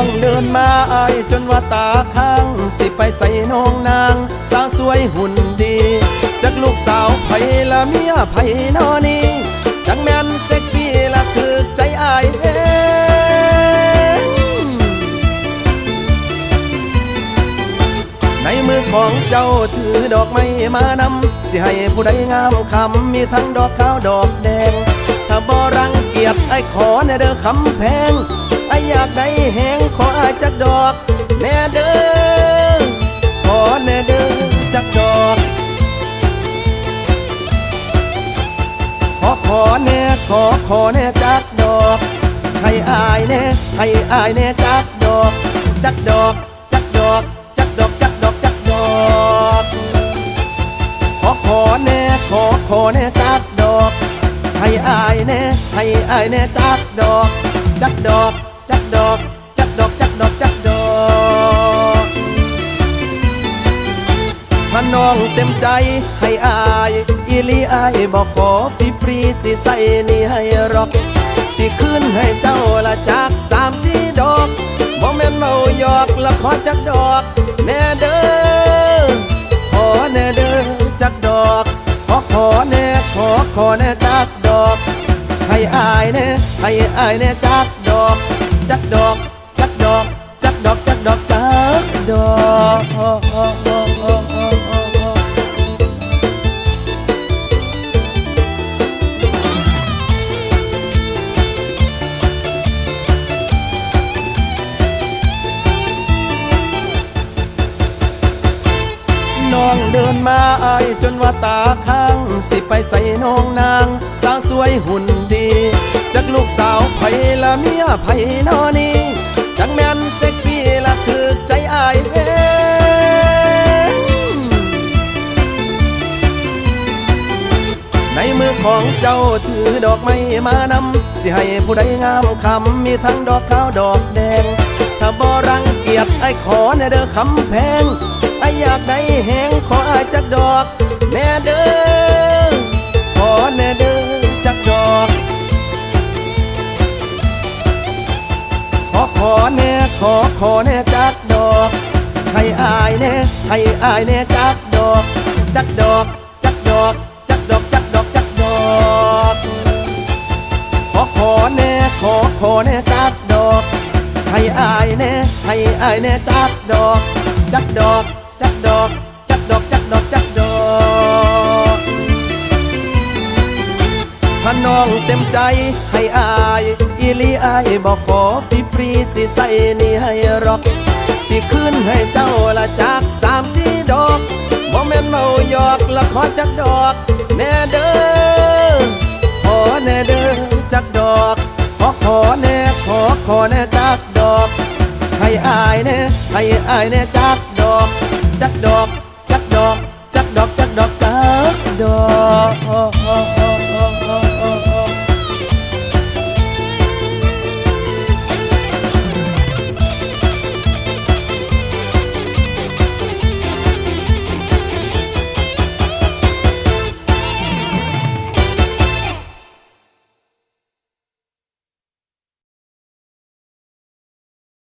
องเดินมาอายจนว่าตาข้าง สิไปใส่น้องนาง สาวสวยหุ่นดีจักลูกสาวไผละเมียไผนอนี่จังแม่นเซ็กซี่ละคือใจอายเองในมือของเจ้าถือดอกไม้มานำสิให้ผู้ใดงามคำมีทั้งดอกขาวดอกแดง ถ้าบ่รังเกียจไอ้ขอแน่เด้อคำแพง อยากได้แหงขอจักดอก แน่เด้อขอแน่เด้อจักดอก ขอขอแน่ขอขอแน่จักดอก ให้อายแน่ให้อายแน่จักดอก จักดอก จักดอก จักดอกจักดอกจักดอกขอขอแน่ขอขอแน่จักดอกให้อายแน่ให้อายแน่จักดอก จักดอก ดอก จักดอกจักดอกจักดอกถ้าน้องเต็มใจให้อายอีลีอายบอกขอฟรีฟรีสิใส่นี่ให้รอก สิขึ้นให้เจ้าละจากสามสี่ดอกบ่แม่นเมาหยอกละขอจักดอกแน่เด้อขอแน่เด้อจักดอกขอขอแน่ขอขอแน่จักดอกให้อายแน่ให้อายแน่จักดอก จักดอก จักดอก จักดอก จักดอก จักดอกน้องเดินมาอายจนว่าตาข้าง สิไปใส่น้องนาง สาวสวยหุ่นดีจักลูกส ไผละเมียไผนอนี่จังแม่นเซ็กซี่ละคือใจอายเองในมือของเจ้าถือดอกไม้มานำสิให้ผู้ใดงามคำมีทั้งดอกขาวดอกแดง ถ้าบ่รังเกียจไอ้ขอแน่เด้อคำแพงไอ้อยากได้แหงขออายจักดอกแน่เด้อขอแน่เด้อจักดอก อขอแน่ขอขอแน่จักดอกให้อายแน่ให้อายแน่จักดอก จักดอก จักดอก จักดอกจักดอกจักดอกขอขอแน่ขอขอแน่จักดอกให้อายแน่ให้อายแน่จักดอก จักดอก จักดอก จักดอกจักดอกจัก องเต็มใจให้อายอีลีอายบอกขอฟรีฟรีสิใส่นี่ให้รอก สิขึ้นให้เจ้าละจากสามสี่ดอกบ่แม่นเมาหยอกละขอจักดอก แน่เด้อขอแน่เด้อจักดอก ขอขอแน่ขอขอแน่จักดอก ให้อายแน่ให้อายแน่จักดอก จักดอก จักดอก จักดอกจักดอกจักดอก